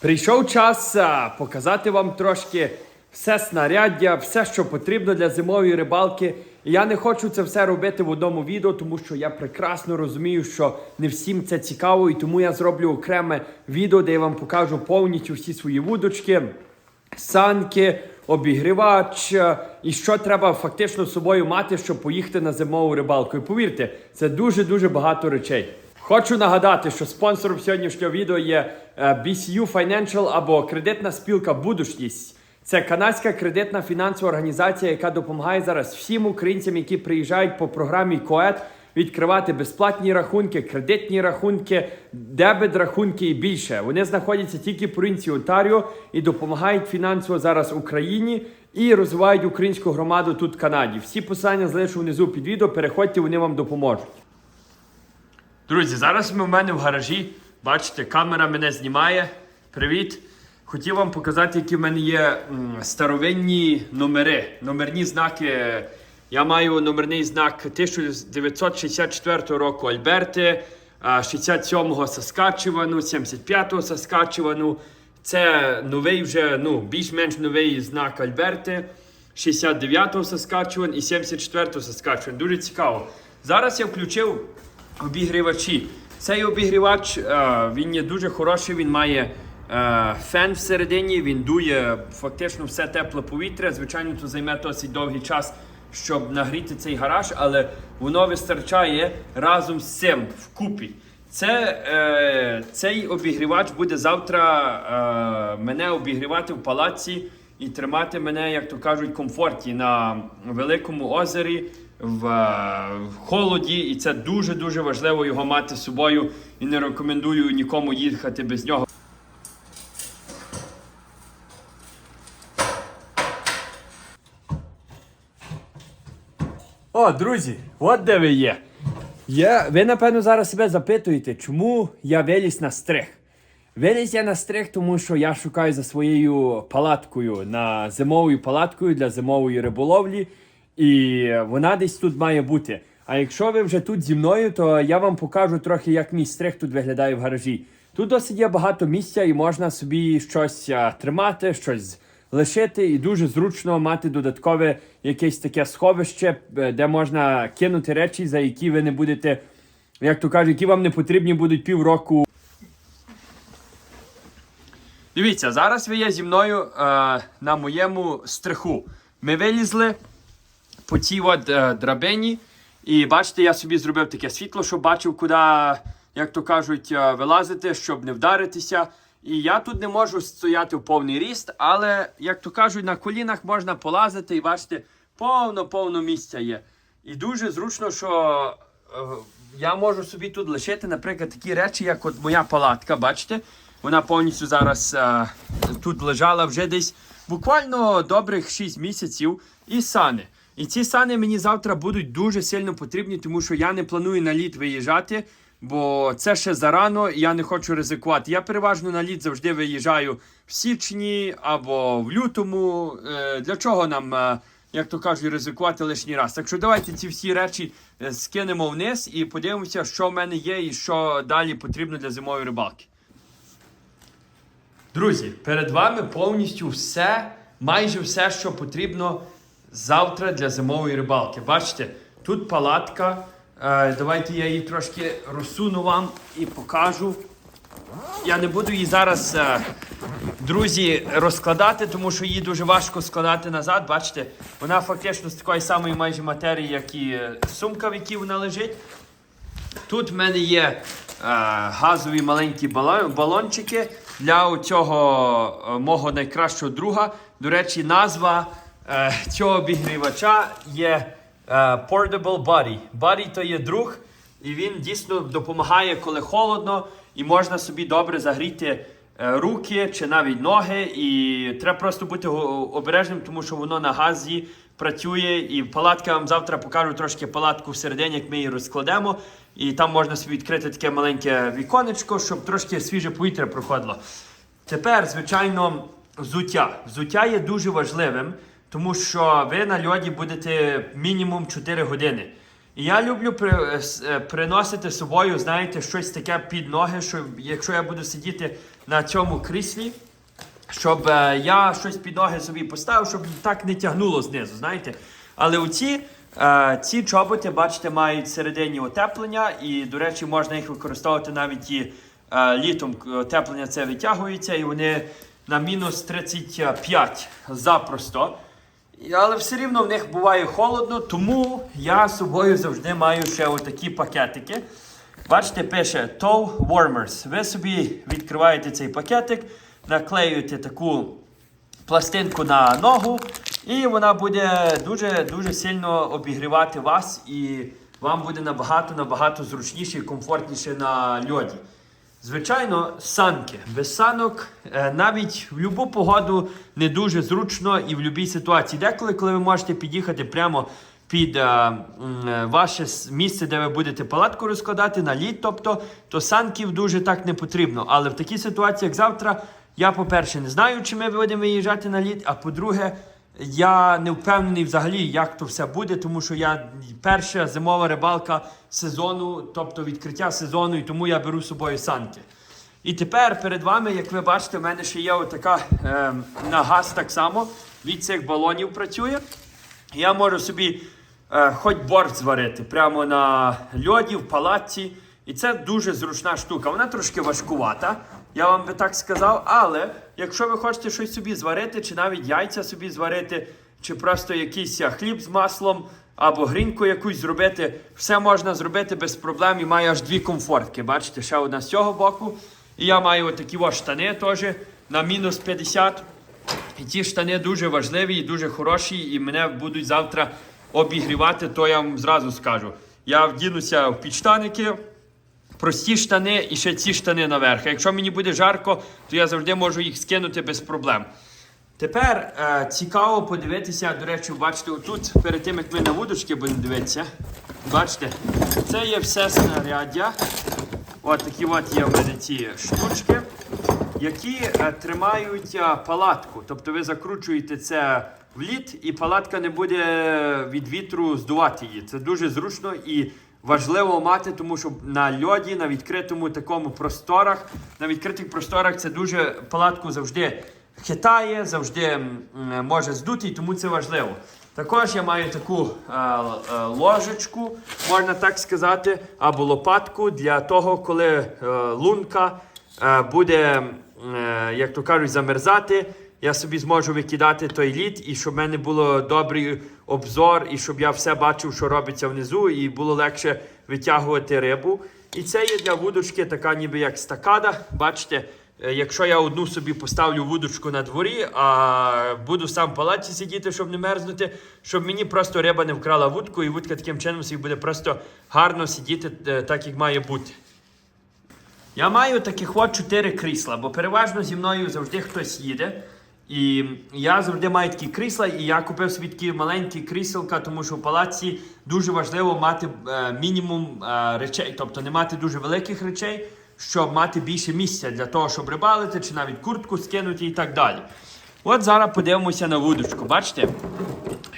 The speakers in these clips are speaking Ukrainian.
Прийшов час показати вам трошки все снаряддя, все, що потрібно для зимової рибалки. Я не хочу це все робити в одному відео, тому що я прекрасно розумію, що не всім це цікаво, і тому я зроблю окреме відео, де я вам покажу повністю всі свої вудочки, санки, обігрівач е, і що треба фактично з собою мати, щоб поїхати на зимову рибалку. І повірте, це дуже-дуже багато речей. Хочу нагадати, що спонсором сьогоднішнього відео є е, BCU Financial або кредитна спілка Будучність. Це канадська кредитна фінансова організація, яка допомагає зараз всім українцям, які приїжджають по програмі КОЕД, відкривати безплатні рахунки, кредитні рахунки, дебет рахунки і більше. Вони знаходяться тільки в провінції Онтаріо і допомагають фінансово зараз Україні і розвивають українську громаду тут в Канаді. Всі посилання залишу внизу під відео. Переходьте, вони вам допоможуть. Друзі, зараз ми в мене в гаражі. Бачите, камера мене знімає. Привіт! Хотів вам показати, які в мене є старовинні номери, номерні знаки. Я маю номерний знак 1964 року Альберти, 67-го Саскачевану, 75-го Саскачевану. Це новий вже, ну, більш-менш новий знак Альберти. 69-го Саскачеван і 74-го Саскачеван. Дуже цікаво. Зараз я включив обігрівачі. Цей обігрівач е, він є дуже хороший, він має е, фен всередині, він дує фактично все тепле повітря. Звичайно, то займе досить довгий час, щоб нагріти цей гараж, але воно вистачає разом з цим вкупі. Це, е, цей обігрівач буде завтра мене обігрівати в палаці і тримати мене, як то кажуть, комфорті на великому озері в, холоді. І це дуже дуже важливо його мати з собою. І не рекомендую нікому їхати без нього. О, друзі, от де ви є. є. Ви, напевно, зараз себе запитуєте, чому я виліз на стрих. Виліз я на стрих, тому що я шукаю за своєю палаткою на зимовою палаткою для зимової риболовлі, і вона десь тут має бути. А якщо ви вже тут зі мною, то я вам покажу трохи, як мій стрих тут виглядає в гаражі. Тут досить є багато місця і можна собі щось а, тримати, щось лишити, і дуже зручно мати додаткове якесь таке сховище, е, де можна кинути речі, за які ви не будете, як то кажуть, які вам не потрібні будуть півроку. Дивіться, зараз ви є зі мною е, на моєму стриху. Ми вилізли по цій от, драбині. І бачите, я собі зробив таке світло, щоб бачив, куди, як то кажуть, е, вилазити, щоб не вдаритися. І я тут не можу стояти в повний ріст, але, як то кажуть, на колінах можна полазити і бачите, повно-повно місця є. І дуже зручно, що е, я можу собі тут лишити, наприклад, такі речі, як от моя палатка, бачите? Вона повністю зараз е, тут лежала вже десь буквально добрих 6 місяців. І сани. І ці сани мені завтра будуть дуже сильно потрібні, тому що я не планую на лід виїжджати, бо це ще зарано, і я не хочу ризикувати. Я переважно на лід завжди виїжджаю в січні або в лютому. Е, Для чого нам, е, як то кажуть, ризикувати лишній раз? Так що давайте ці всі речі е, скинемо вниз і подивимося, що в мене є і що далі потрібно для зимової рибалки. Друзі, перед вами повністю все, майже все, що потрібно завтра для зимової рибалки. Бачите, тут палатка. Е, давайте я її трошки розсуну вам і покажу. Я не буду її зараз, е, друзі, розкладати, тому що її дуже важко складати назад. Бачите, вона фактично з такої самої майже матерії, як і е, сумка, в якій вона лежить. Тут в мене є газові маленькі балончики для цього мого найкращого друга. До речі, назва цього обігрівача є е, Portable Buddy. Buddy то є друг, і він дійсно допомагає, коли холодно, і можна собі добре загріти е, руки чи навіть ноги. І треба просто бути обережним, тому що воно на газі працює. І палатка вам завтра покажу трошки палатку всередині, як ми її розкладемо. І там можна собі відкрити таке маленьке віконечко, щоб трошки свіже повітря проходило. Тепер, звичайно, взуття. Взуття є дуже важливим, тому що ви на льоді будете мінімум 4 години. І я люблю при, е, приносити з собою, знаєте, щось таке під ноги, що якщо я буду сидіти на цьому кріслі, щоб е, я щось під ноги собі поставив, щоб так не тягнуло знизу, знаєте. Але оці е, ці чоботи, бачите, мають всередині утеплення, і, до речі, можна їх використовувати навіть і літом утеплення це витягується, і вони на мінус 35 запросто. Але все рівно в них буває холодно, тому я з собою завжди маю ще отакі пакетики. Бачите, пише Toe Warmers. Ви собі відкриваєте цей пакетик, наклеюєте таку пластинку на ногу, і вона буде дуже дуже сильно обігрівати вас, і вам буде набагато набагато зручніше і комфортніше на льоді. Звичайно, санки. Без санок е, навіть в будь-яку погоду не дуже зручно і в будь-якій ситуації. Деколи, коли ви можете під'їхати прямо під е, м, е, ваше місце, де ви будете палатку розкладати на лід, тобто, то санків дуже так не потрібно. Але в такій ситуації, як завтра, я, по-перше, не знаю, чи ми будемо виїжджати на лід, а по-друге, я не впевнений взагалі, як то все буде, тому що я перша зимова рибалка сезону, тобто відкриття сезону, і тому я беру з собою санки. І тепер перед вами, як ви бачите, в мене ще є отака е, на газ так само від цих балонів працює. Я можу собі е, хоч борщ зварити прямо на льоді, в палаці. І це дуже зручна штука. Вона трошки важкувата, я вам би так сказав. Але якщо ви хочете щось собі зварити, чи навіть яйця собі зварити, чи просто якийсь хліб з маслом, або гріньку якусь зробити, все можна зробити без проблем і має аж дві комфортки. Бачите, ще одна з цього боку. І я маю отакі ось штани теж на мінус 50. І ті штани дуже важливі і дуже хороші, і мене будуть завтра обігрівати, то я вам зразу скажу. Я вдінуся в підштаники, прості штани і ще ці штани наверх. Якщо мені буде жарко, то я завжди можу їх скинути без проблем. Тепер е, цікаво подивитися, до речі, бачите, отут, перед тим як ми на вудочки будемо дивитися, бачите, це є все снаряддя. От такі от є в мене ці штучки, які е, тримають е, палатку. Тобто ви закручуєте це в лід, і палатка не буде від вітру здувати її. Це дуже зручно і важливо мати, тому що на льоді, на відкритому такому просторах, на відкритих просторах це дуже палатку завжди хитає, завжди м, може здути, тому це важливо. Також я маю таку е, е, ложечку, можна так сказати, або лопатку для того, коли е, лунка е, буде, е, як то кажуть, замерзати. Я собі зможу викидати той лід, і щоб в мене було добрий обзор, і щоб я все бачив, що робиться внизу, і було легше витягувати рибу. І це є для вудочки така ніби як стакада. Бачите, Е, Якщо я одну собі поставлю вудочку на дворі, а буду сам в палаці сидіти, щоб не мерзнути, щоб мені просто риба не вкрала вудку, і вудка таким чином собі буде просто гарно сидіти е, так, як має бути. Я маю таких от чотири крісла, бо переважно зі мною завжди хтось їде. І я завжди маю такі крісла, і я купив собі такі маленькі кріселка, тому що в палаці дуже важливо мати е, мінімум е, речей, тобто не мати дуже великих речей, щоб мати більше місця для того, щоб рибалити, чи навіть куртку скинути і так далі. От зараз подивимося на вудочку. Бачите?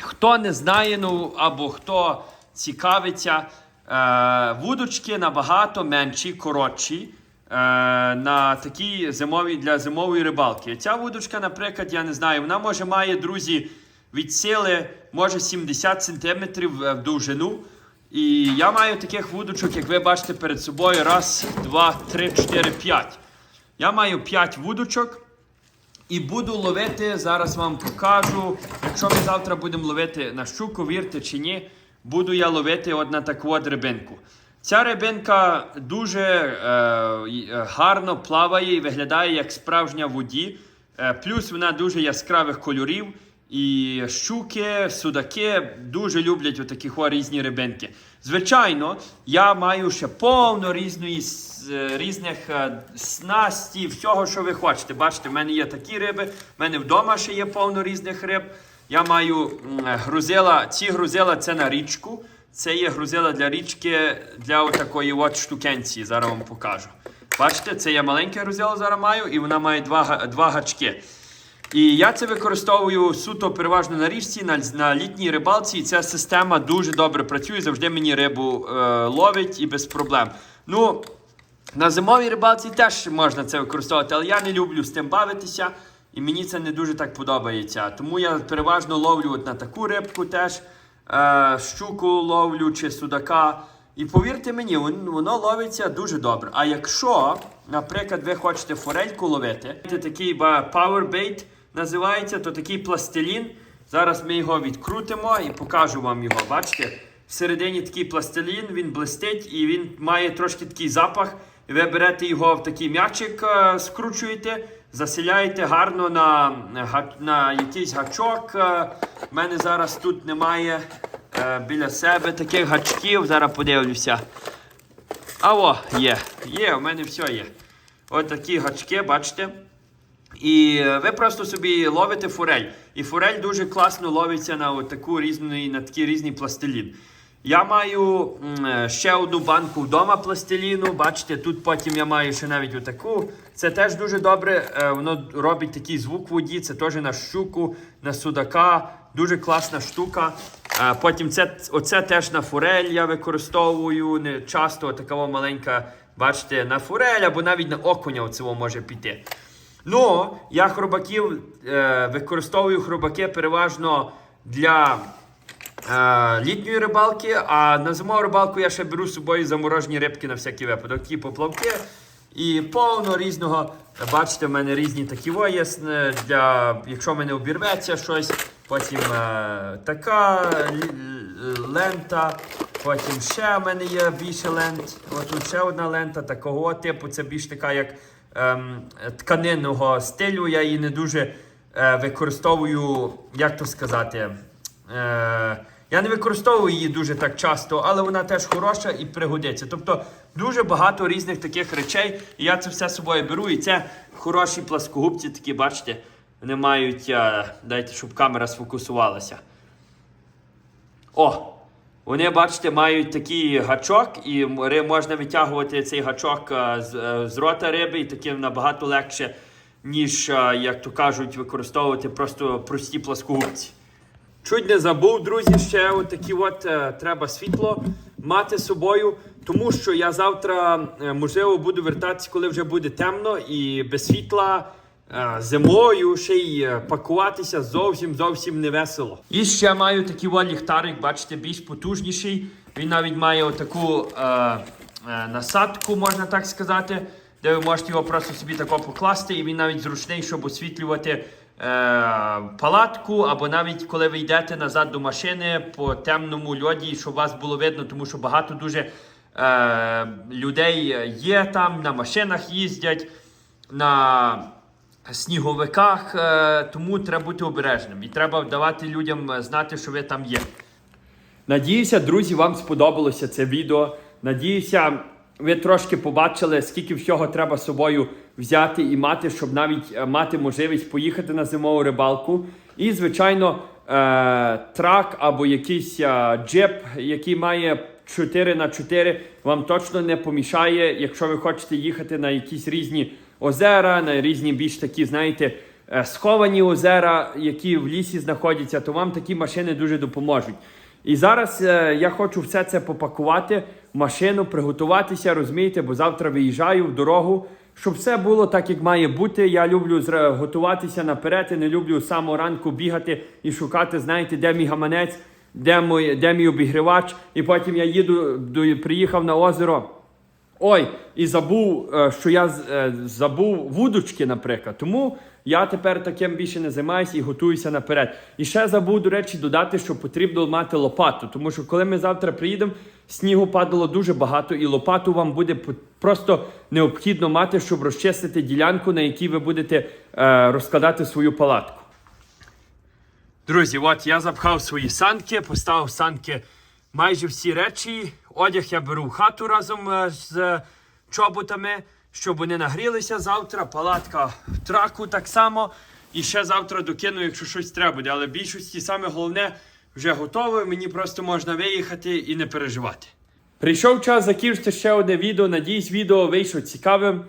Хто не знає, ну або хто цікавиться, е, вудочки набагато менші, коротші. Е, На такі зимові для зимової рибалки. Ця вудочка, наприклад, я не знаю, вона може має, друзі, від сили може 70 см в довжину. І я маю таких вудочок, як ви бачите перед собою. Раз, два, три, чотири, п'ять. Я маю 5 вудочок. І буду ловити, зараз вам покажу. Якщо ми завтра будемо ловити на щуку, вірте чи ні, буду я ловити от на таку от рибинку. Ця рибинка дуже е, е, гарно плаває і виглядає як справжня в воді. Е, плюс вона дуже яскравих кольорів. І щуки, судаки дуже люблять отакі о різні рибинки. Звичайно, я маю ще повно різної, е, різних е, снасті, всього, що ви хочете. Бачите, в мене є такі риби, в мене вдома ще є повно різних риб. Я маю грузила, ці грузила це на річку. Це є грузила для річки для отакої от штукенції. Зараз вам покажу. Бачите, це я маленьке грузило зараз маю, і вона має два, два гачки. І я це використовую суто переважно на річці, на, на літній рибалці. І ця система дуже добре працює. Завжди мені рибу е, ловить і без проблем. Ну, на зимовій рибалці теж можна це використовувати, але я не люблю з тим бавитися. І мені це не дуже так подобається. Тому я переважно ловлю от на таку рибку теж. Е, щуку ловлю чи судака. І повірте мені, воно ловиться дуже добре. А якщо, наприклад, ви хочете форельку ловити, це такий powerbait називається, то такий пластилін. Зараз ми його відкрутимо і покажу вам його. Бачите? Всередині такий пластилін, він блистить і він має трошки такий запах. Ви берете його в такий м'ячик, е, скручуєте, заселяєте гарно на, на якийсь гачок. Е, В мене зараз тут немає е, біля себе таких гачків. Зараз подивлюся. А о, є. Є, у мене все є. Ось такі гачки, бачите. І е, ви просто собі ловите форель. І форель дуже класно ловиться на таку різну, на такий різний пластилін. Я маю е, ще одну банку вдома пластиліну. Бачите, тут потім я маю ще навіть отаку. Це теж дуже добре. е, Воно робить такий звук в воді. Це теж на щуку, на судака. Дуже класна штука. Е, Потім це, оце теж на форель я використовую. Не часто така маленька, бачите, на форель або навіть на окуня оцього може піти. Ну, я хробаків використовую хробаки переважно для літньої рибалки, а на зимову рибалку я ще беру з собою заморожені рибки на всякий випадок. Такі поплавки і повно різного. Бачите, в мене різні такі во є е, для, якщо в мене обірветься щось, потім е, така лента. Потім ще в мене є більше лент. Ось тут ще одна лента такого типу. Це більш така як ем, тканинного стилю. Я її не дуже е, використовую, як то сказати. Е, я не використовую її дуже так часто, але вона теж хороша і пригодиться. Тобто дуже багато різних таких речей. І я це все з собою беру. І це хороші пласкогубці, такі, бачите, вони мають. е, дайте, щоб камера сфокусувалася. О! Вони, бачите, мають такий гачок, і можна витягувати цей гачок е, з, е, з рота риби, і таким набагато легше, ніж, як то кажуть, використовувати просто прості пласкогубці. Чуть не забув, друзі, ще от такі от е, треба світло мати з собою, тому що я завтра, е, можливо, буду вертатися, коли вже буде темно і без світла. е, Зимою ще й е, пакуватися зовсім зовсім не весело. І ще маю такий от ліхтарик, бачите, більш потужніший. Він навіть має отаку е, е, насадку, можна так сказати, де ви можете його просто собі тако покласти, і він навіть зручний, щоб освітлювати палатку, або навіть коли ви йдете назад до машини по темному льоді, щоб вас було видно, тому що багато дуже е, людей є там, на машинах їздять, на сніговиках, е, тому треба бути обережним і треба давати людям е, знати, що ви там є. Надіюся, друзі, вам сподобалося це відео. Надіюся, ви трошки побачили, скільки всього треба з собою взяти і мати, щоб навіть е, мати можливість поїхати на зимову рибалку. І, звичайно, е, трак або якийсь е, джип, який має 4 на 4 вам точно не помішає, якщо ви хочете їхати на якісь різні озера, на різні більш такі, знаєте, сховані озера, які в лісі знаходяться, то вам такі машини дуже допоможуть. І зараз е, я хочу все це попакувати машину, приготуватися, розумієте, бо завтра виїжджаю в дорогу, щоб все було так, як має бути. Я люблю готуватися наперед, і не люблю самого ранку бігати і шукати, знаєте, де мій гаманець, де, мій, де мій обігрівач. І потім я їду, приїхав на озеро. Ой, і забув, е, що я е, забув вудочки, наприклад. Тому я тепер таким більше не займаюся і готуюся наперед. І ще забув, до речі, додати, що потрібно мати лопату. Тому що коли ми завтра приїдемо, снігу падало дуже багато, і лопату вам буде просто необхідно мати, щоб розчистити ділянку, на якій ви будете е, розкладати свою палатку. Друзі, от я запхав свої санки, поставив санки майже всі речі. Одяг я беру в хату разом е, з чоботами, щоб вони нагрілися завтра. Палатка в траку так само. І ще завтра докину, якщо щось треба буде. Але в більшості саме головне вже готове. Мені просто можна виїхати і не переживати. Прийшов час закінчити ще одне відео. Надіюсь, відео вийшло цікавим.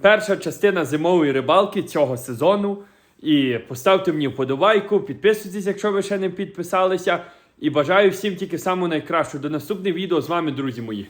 Перша частина зимової рибалки цього сезону. І поставте мені вподобайку, підписуйтесь, якщо ви ще не підписалися. І бажаю всім тільки самого найкращого. До наступного відео з вами, друзі мої.